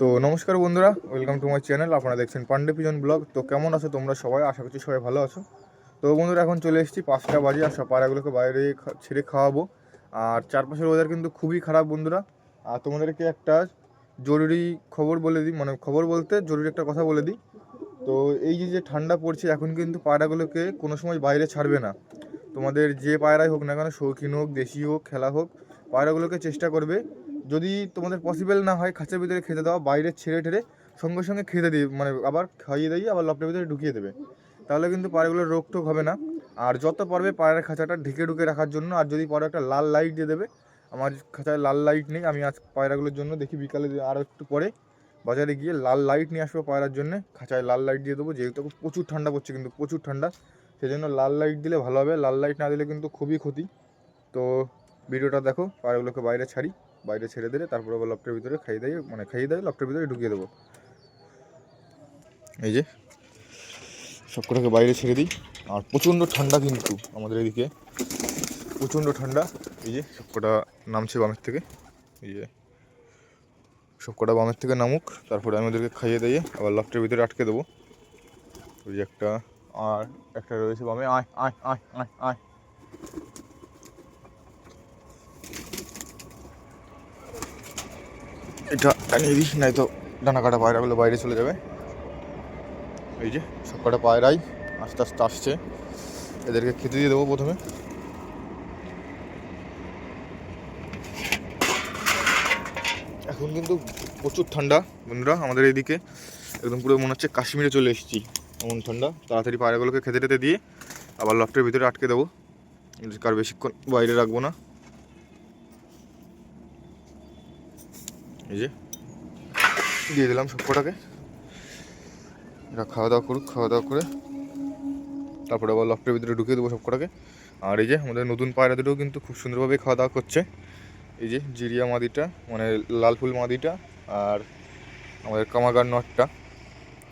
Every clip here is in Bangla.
তো নমস্কার বন্ধুরা ওয়েলকাম টু মাই চ্যানেল আপনারা দেখছেন পান্ডে পিজন ব্লগ তো কেমন আছো তোমরা সবাই? আশা করছি সবাই ভালো আছো। তো বন্ধুরা, এখন চলে এসেছি পাঁচটা বাজে আর সব পায়রাগুলোকে বাইরে ছেড়ে খাওয়াবো। আর চারপাশের ওয়েদার কিন্তু খুবই খারাপ বন্ধুরা। আর তোমাদেরকে একটা জরুরি খবর বলে দিই মানে খবর বলতে জরুরি একটা কথা বলে দিই। তো এই যে যে ঠান্ডা পড়ছে, এখন কিন্তু পায়রাগুলোকে কোনো সময় বাইরে ছাড়বে না। তোমাদের যে পায়রাই হোক না কেন, শৌখিন হোক, দেশি হোক, খেলা হোক পায়রাগুলোকে চেষ্টা করবে। যদি তোমাদের পসিবল না হয় খাঁচার ভিতরে খেতে দেওয়া বাইরে ছেড়ে ঠেড়ে সঙ্গে সঙ্গে খেতে দিয়ে মানে আবার খাইয়ে দিয়ে আবার লপটের ভিতরে ঢুকিয়ে দেবে। তাহলে কিন্তু পায়রাগুলোর রোগ টোক হবে না। আর যত পারবে পায়রার খাঁচাটা ঢেকে ঢুকে রাখার জন্য, আর যদি পারো একটা লাল লাইট দিয়ে দেবে। আমার খাঁচায় লাল লাইট নেই, আমি আজ পায়রাগুলোর জন্য দেখি বিকালে আরও একটু পরে বাজারে গিয়ে লাল লাইট নিয়ে আসব পায়রার জন্য। খাঁচায় লাল লাইট দিয়ে দেবো, যেহেতু প্রচুর ঠান্ডা পড়ছে, কিন্তু প্রচুর ঠান্ডা। সেই জন্য লাল লাইট দিলে ভালো হবে, লাল লাইট না দিলে কিন্তু খুবই ক্ষতি। তো ভিডিওটা দেখো পায়রাগুলোকে বাইরে ছাড়ি, বাইরে ছেড়ে দিলে তারপরে আবার লকটের ভিতরে খাইয়ে দেয় মানে খাইয়ে দেয় লকটের ভিতরে ঢুকিয়ে দেবো। এই যে, সবকটাকে বাইরে ছেড়ে দিই। আর প্রচণ্ড ঠান্ডা কিন্তু আমাদের এদিকে। প্রচণ্ড ঠান্ডা। এই যে, সবকটা নামছে বামের থেকে। এই যে, সবকটা বামের থেকে নামুক, তারপরে আমি ওদেরকে খাইয়ে দিয়ে আবার লকটের ভিতরে আটকে দেবো। ওই যে একটা, আর একটা রয়েছে বামে। আয় আয় আয় আয় আয়। এটা টানিয়ে দিই নাই তো ডানা কাটা পায়রাগুলো বাইরে চলে যাবে। এই যে, সব কটা পায়রাই আস্তে আস্তে আসছে। এদেরকে খেতে দিয়ে দেবো প্রথমে। এখন কিন্তু প্রচুর ঠান্ডা, বন্ধুরা, আমাদের এইদিকে। একদম পুরো মনে হচ্ছে কাশ্মীরে চলে এসেছি। এমন ঠান্ডা, তাড়াতাড়ি পায়রাগুলোকে খেতে টেতে দিয়ে আবার লফটের ভিতরে আটকে দেবো। কার বেশিক্ষণ বাইরে রাখব না। এই যে। দিয়ে দিলাম সবকটাকে। এরা খাওয়া দাওয়া করুক, খাওয়া দাওয়া করে। তারপরে আবার লফটের ভিতরে ঢুকিয়ে দেবো সবকটাকে। আর এই যে আমাদের নতুন পায়রা দুটো কিন্তু খুব সুন্দরভাবে খাওয়া দাওয়া করছে। এই যে জিরিয়া মাদিটা মানে লাল ফুল মাদিটা আর আমাদের কামাগার নটটা।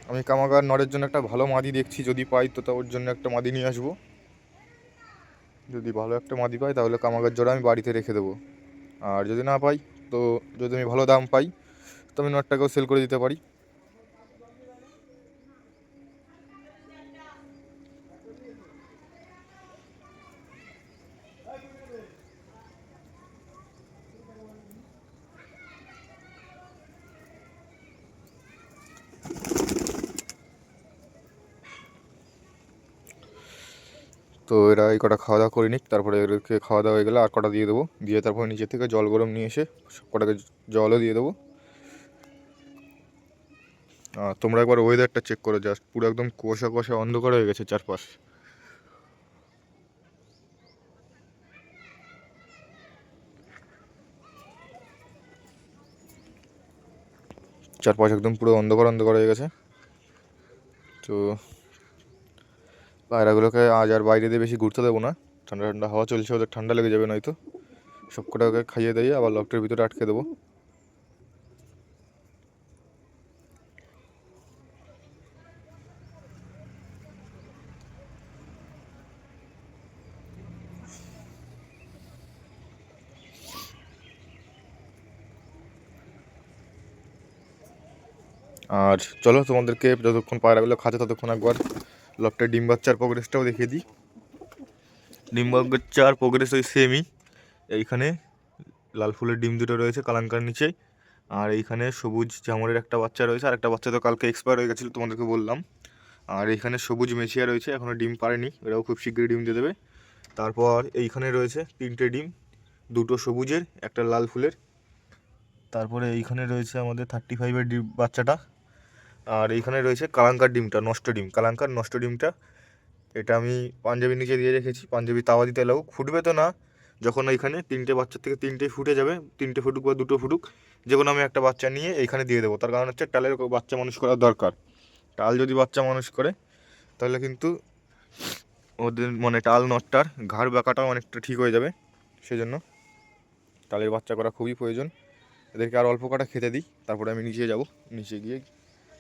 আমি কামাগার নটের জন্য একটা ভালো মাদি দেখছি, যদি পাই তো তা ওর জন্য একটা মাদি নিয়ে আসব। যদি ভালো একটা মাদি পাই তাহলে কামাগার জোড়া আমি বাড়িতে রেখে দেবো। আর যদি না পাই তো যদি আমি ভালো দাম পাই তো আমি নটটাকেও সেল করে দিতে পারি। তো এরা এই কটা খাওয়া দাওয়া করে নিক, তারপরে এদেরকে খাওয়া দাওয়া হয়ে গেলে আর কটা দিয়ে দেবো। দিয়ে তারপরে নিচে থেকে জল গরম নিয়ে এসে কটাকে জলও দিয়ে দেবো। আর তোমরা একবার ওয়েদারটা চেক করো জাস্ট পুরো একদম কুয়াশা কুয়াশা অন্ধকার হয়ে গেছে চারপাশ। চারপাশ একদম পুরো অন্ধকার অন্ধকার হয়ে গেছে। তো পায়রাগুলোকে আজ আর বাইরে দিয়ে বেশি ঘুরতে দেবো না। ঠান্ডা ঠান্ডা হাওয়া চলছে, ওদের ঠান্ডা লেগে যাবে নয়তো। সব কটাকে খাইয়ে দিয়ে আবার লকটের ভিতরে আটকে দেবো। আর চলো তোমাদেরকে যতক্ষণ পায়রাগুলো খাচ্ছে ততক্ষণ একবার লকটের ডিম বাচ্চার প্রোগ্রেসটাও দেখিয়ে দিই। ডিম বাচ্চার প্রোগ্রেস ওই সেমই এইখানে লাল ফুলের ডিম দুটো রয়েছে কালাঙ্কার নিচে। আর এইখানে সবুজ জামরের একটা বাচ্চা রয়েছে। আর একটা বাচ্চা তো কালকে এক্সপায়ার হয়ে গেছিল, তোমাদেরকে বললাম। আর এইখানে সবুজ মেছিয়া রয়েছে এখনও ডিম পারেনি এরাও খুব শীঘ্রই ডিম দিয়ে দেবে। তারপর এইখানে রয়েছে তিনটে ডিম, দুটো সবুজের, একটা লাল ফুলের। তারপরে এইখানে রয়েছে আমাদের থার্টি ফাইভের ডিম বাচ্চাটা। আর এইখানে রয়েছে কালাঙ্কার ডিমটা, নষ্ট ডিম। কালাঙ্কার, নষ্ট ডিমটা, এটা আমি পাঞ্জাবি নিচে দিয়ে রেখেছি। পাঞ্জাবি তাওয়া দিতে লাগুক ফুটবে তো না, যখন এইখানে তিনটে বাচ্চার থেকে তিনটে ফুটে যাবে, তিনটে ফুটুক বা দুটো ফুটুক, যে কোনো আমি একটা বাচ্চা নিয়ে এইখানে দিয়ে দেবো। তার কারণ হচ্ছে টালের বাচ্চা মানুষ করার দরকার। টাল যদি বাচ্চা মানুষ করে, তাহলে কিন্তু ওদের মানে টাল নটটার ঘাড় বাঁকাটাও অনেকটা ঠিক হয়ে যাবে। সেই জন্য টালের বাচ্চা করা খুবই প্রয়োজন। এদেরকে আর অল্প কাটা খেতে দিই, তারপরে আমি নিচে যাব। নিচে গিয়ে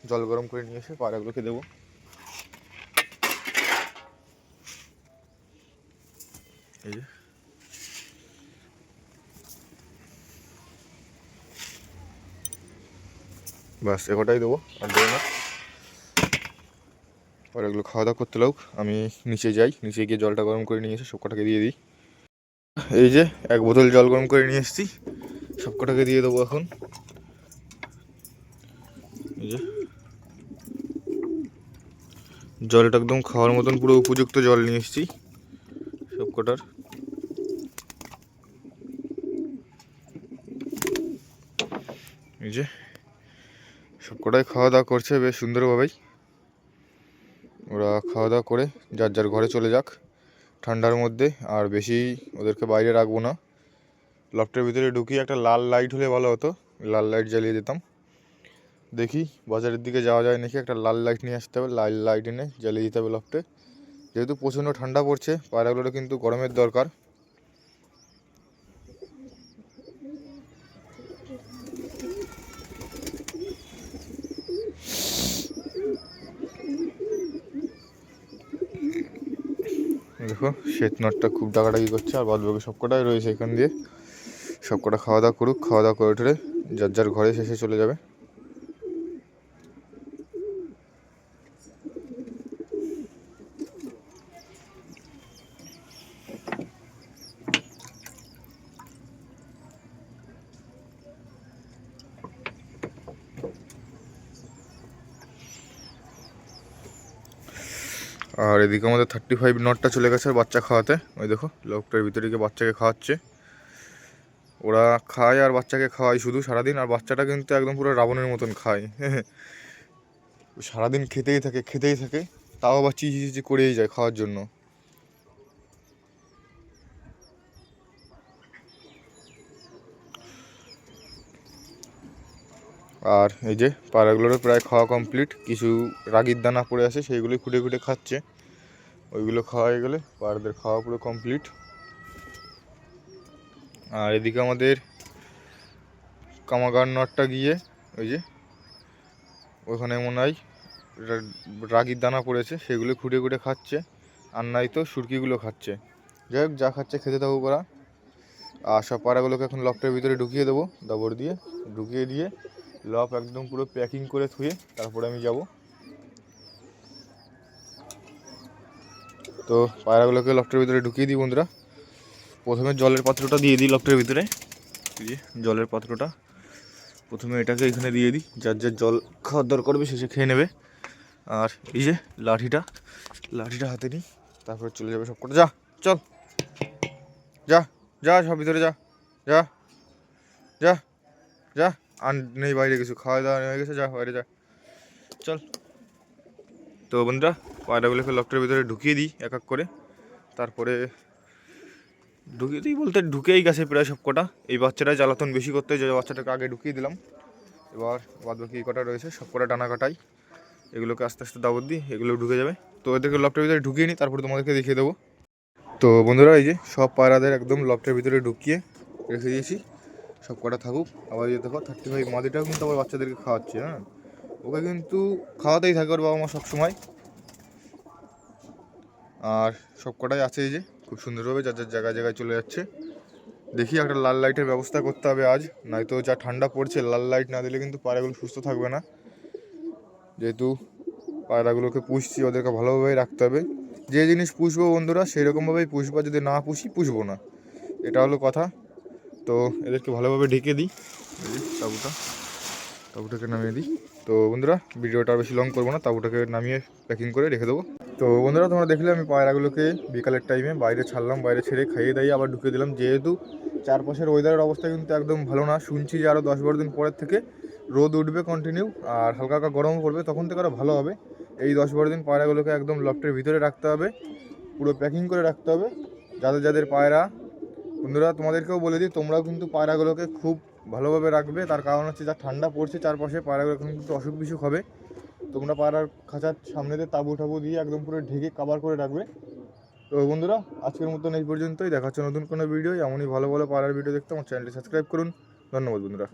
জল গরম করে নিয়ে এসে পায়রাগুলোকে দেবো। এই যে। ব্যাস এগোটাই দেবো, আর দেবো না। পরে এগুলো খাওয়া দাওয়া করতে লোক আমি নিচে যাই, নিচে গিয়ে জলটা গরম করে নিয়ে এসে সবকটাকে দিয়ে দিই। এই যে, এক বোতল জল গরম করে নিয়ে এসেছি, সবকটাকে দিয়ে দেবো এখন। এই যে। জলটা একদম খাওয়ার মতন পুরো উপযুক্ত জল নিয়ে এসেছি সব কটার। এই যে সব কটাই খাওয়া দাওয়া করছে, বেশ সুন্দরভাবেই ওরা খাওয়া দাওয়া করে যার যার ঘরে চলে যাক, ঠান্ডার মধ্যে, আর বেশি ওদেরকে বাইরে রাখব না। লফটের ভিতরে ঢুকিয়ে একটা লাল লাইট হলে ভালো হতো, লাল লাইট জ্বালিয়ে দিতাম। দেখি, বাজারের দিকে যাওয়া যায় নাকি? একটা লাল লাইট নিয়ে আসতে হবে, লাল লাইট এনে জ্বালিয়ে দিতে হবে লফটে যেহেতু প্রচণ্ড ঠান্ডা পড়ছে পায়রাগুলোর কিন্তু গরমের দরকার। দেখো, শ্বেত নটটা খুব ডাকাডাকি করছে, আর বাদ বাকি সবকটাই রয়েছে এখান দিয়ে। সবকটা খাওয়া দাওয়া করুক, খাওয়া দাওয়া করে উঠে যার যার ঘরে শেষে চলে যাবে। আর এদিকে আমাদের থার্টি ফাইভ নটটা চলে গেছে বাচ্চা খাওয়াতে। ওই দেখো, লোকটার ভিতরে গিয়ে বাচ্চাকে খাওয়াচ্ছে। ওরা খায় আর বাচ্চাকে খাওয়ায় শুধু সারাদিন, আর বাচ্চাটা কিন্তু একদম পুরো রাবণের মতন খায়। সারাদিন খেতেই থাকে খেতেই থাকে, তাও আবার চিচি চিচি করেই যায় খাওয়ার জন্য। আর এই যে পায়রাগুলোরও প্রায় খাওয়া কমপ্লিট কিছু রাগির দানা পড়ে আছে, সেইগুলোই খুঁটে খুঁটে খাচ্ছে। ওইগুলো খাওয়া হয়ে গেলে পাড়াদের খাওয়া পুরো কমপ্লিট আর এদিকে আমাদের কামাগার নটটা গিয়ে, ওই যে ওখানে মনে হয় রাগির দানা পড়েছে, সেগুলো খুঁটে খুঁটে খাচ্ছে। আর নাই তো সুরকিগুলো খাচ্ছে। যাই হোক, যা খাচ্ছে খেতে থাকুক ওরা। আর সব পাড়াগুলোকে এখন লফটের ভিতরে ঢুকিয়ে দেবো, দাবর দিয়ে। ঢুকিয়ে দিয়ে লফ একদম পুরো প্যাকিং করে থুয়ে তারপরে আমি যাব। তো পায়রাগুলোকে লফটের ভিতরে ঢুকিয়ে দিই বন্ধুরা। প্রথমে জলের পাত্রটা দিয়ে দিই লফটের ভিতরে। এই যে জলের পাত্রটা। প্রথমে এটাকে এখানে দিয়ে দিই, যার যার জল খাওয়ার দরকার করবে সে খেয়ে নেবে। আর এই যে লাঠিটা লাঠিটা হাতে নিই, তারপরে চলে যাবে সবকটা। যা, চল। যা যা, সব ভিতরে যা। যা যা যা। আর নেই বাইরে কিছু খাওয়া দাওয়া হয়ে গেছে, যা, বাইরে যা। চল। তো বন্ধুরা, পায়রাগুলোকে লকটার ভিতরে ঢুকিয়ে দিই, এক এক করে। তারপরে ঢুকিয়ে দিই বলতে ঢুকেই গেছে প্রায় সব কটা। এই বাচ্চাটা জ্বালাতন বেশি করতে, যে বাচ্চাটাকে আগে ঢুকিয়ে দিলাম। এবার বাদ বাকি কটা রয়েছে, সব কটা ডানা কাটাই এগুলোকে আস্তে আস্তে দাবত দিই, এগুলো ঢুকে যাবে। তো এদেরকে লকটার ভিতরে ঢুকিয়ে নিই, তারপরে তোমাদেরকে দেখিয়ে দেবো। তো বন্ধুরা, এই যে সব পায়রাদের একদম লকটার ভিতরে ঢুকিয়ে রেখে দিয়েছি। সব কটা থাকুক। আবার এই দেখো থার্টি ফাইভ মাদিটাও কিন্তু আবার বাচ্চাদেরকে খাওয়াচ্ছে হ্যাঁ? ওকে কিন্তু খাওয়াতেই থাকে ওর বাবা মা সবসময়। আর সব কটাই আছে এই যে, খুব সুন্দরভাবে যার যার জায়গায় জায়গায় চলে যাচ্ছে। দেখি একটা লাল লাইটের ব্যবস্থা করতে হবে আজ নয়তো যা ঠান্ডা পড়ছে, লাল লাইট না দিলে কিন্তু পায়রাগুলো সুস্থ থাকবে না। যেহেতু পায়রাগুলোকে পুষছি, ওদেরকে ভালোভাবেই রাখতে হবে। যে জিনিস পুষবো বন্ধুরা সেই রকমভাবেই পুষবো, যদি না পুষি পুষবো না। এটা হলো কথা। তো এদেরকে ভালোভাবে ঢেকে দিই। তাঁবুটা নামিয়ে দিই। তো বন্ধুরা, ভিডিওটা বেশি লং করব না, তাঁবুটাকে নামিয়ে প্যাকিং করে রেখে দেবো। তো বন্ধুরা, তোমরা দেখলে আমি পায়রাগুলোকে বিকালের টাইমে বাইরে ছাড়লাম, বাইরে ছেড়ে খাইয়ে দাইয়ে আবার ঢুকে দিলাম। যেহেতু চারপাশের ওয়েদারের অবস্থা কিন্তু একদম ভালো না, শুনছি যে আরও দশ বারো দিন পরের থেকে রোদ উঠবে কন্টিনিউ আর হালকা হালকা গরম পড়বে, তখন থেকে আরও ভালো হবে। এই দশ বারো দিন পায়রাগুলোকে একদম লফটের ভিতরে রাখতে হবে, পুরো প্যাকিং করে রাখতে হবে। যাদের যাদের পায়রা বন্ধুরা, তোমাদেরকেও বলে দিই তোমরাও কিন্তু পায়রাগুলোকে খুব ভালোভাবে রাখবে। তার কারণ হচ্ছে যা ঠান্ডা পড়ছে চারপাশে, পায়রাগুলো কিন্তু অসুখ বিসুখ হবে। তোমরা পায়রার খাঁচার সামনে দিয়ে তাবু টাবু দিয়ে একদম পুরো ঢেকে কাবার করে রাখবে। তো বন্ধুরা, আজকের মতন এই পর্যন্তই। দেখাচ্ছে নতুন কোনো ভিডিও এমনই ভালো ভালো পায়রার ভিডিও দেখতে। আমার চ্যানেলটি সাবস্ক্রাইব করুন। ধন্যবাদ বন্ধুরা।